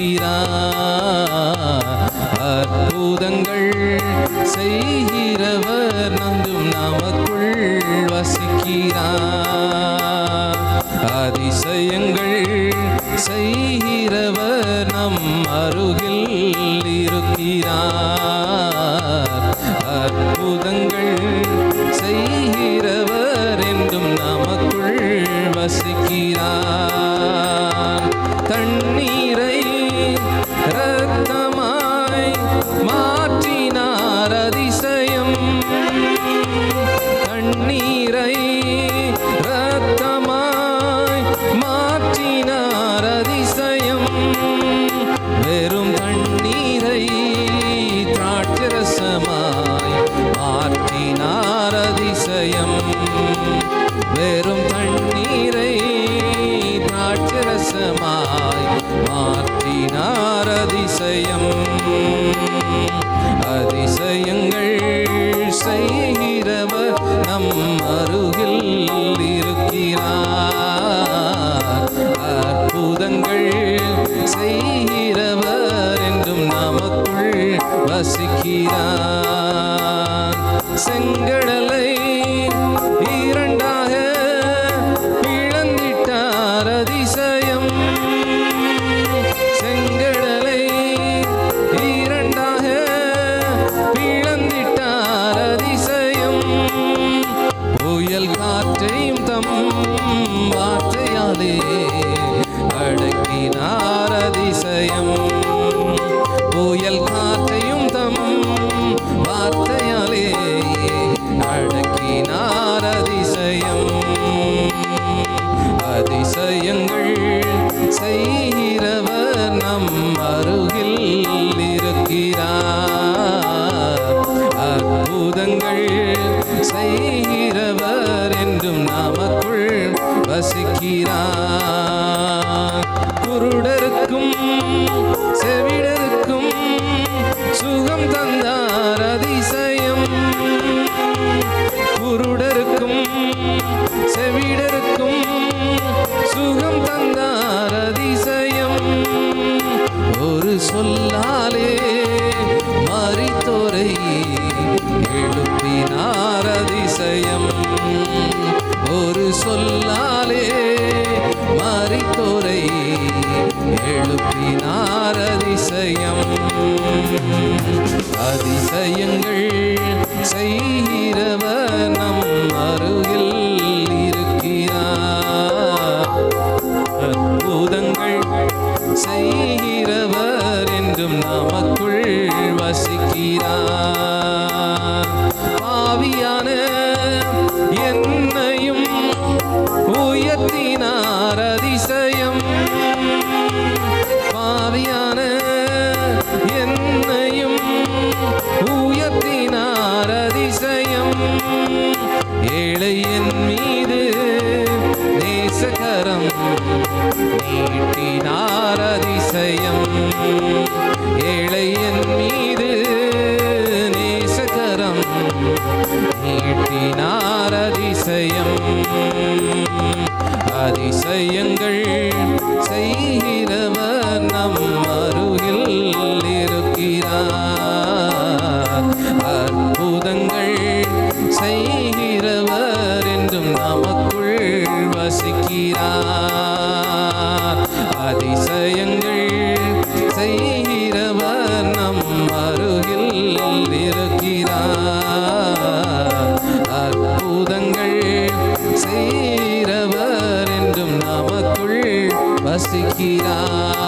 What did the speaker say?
செய்கிறா அற்புதங்கள் செய்கிறவர் நந்தும் நமக்குள் வசிக்கிறா அதிசயங்கள் செய்கிறவர் நம் அருகில் இருக்கிறார். அற்புதங்கள் தண்ணீரை ரத்தமாய் மாற்றினார் அதிசயம். வெறும் தண்ணீரை திராட்சரசமாய் மாற்றினார் அதிசயம். வெறும் அதிசயம். அதிசயம் நாளே மறித்தோரை எழுப்பினார் அதிசயம். அதிசயங்கள் செய்கிறவர் நம் அருகில் இருக்கிறார். அற்புதங்கள் செய் see sequirá.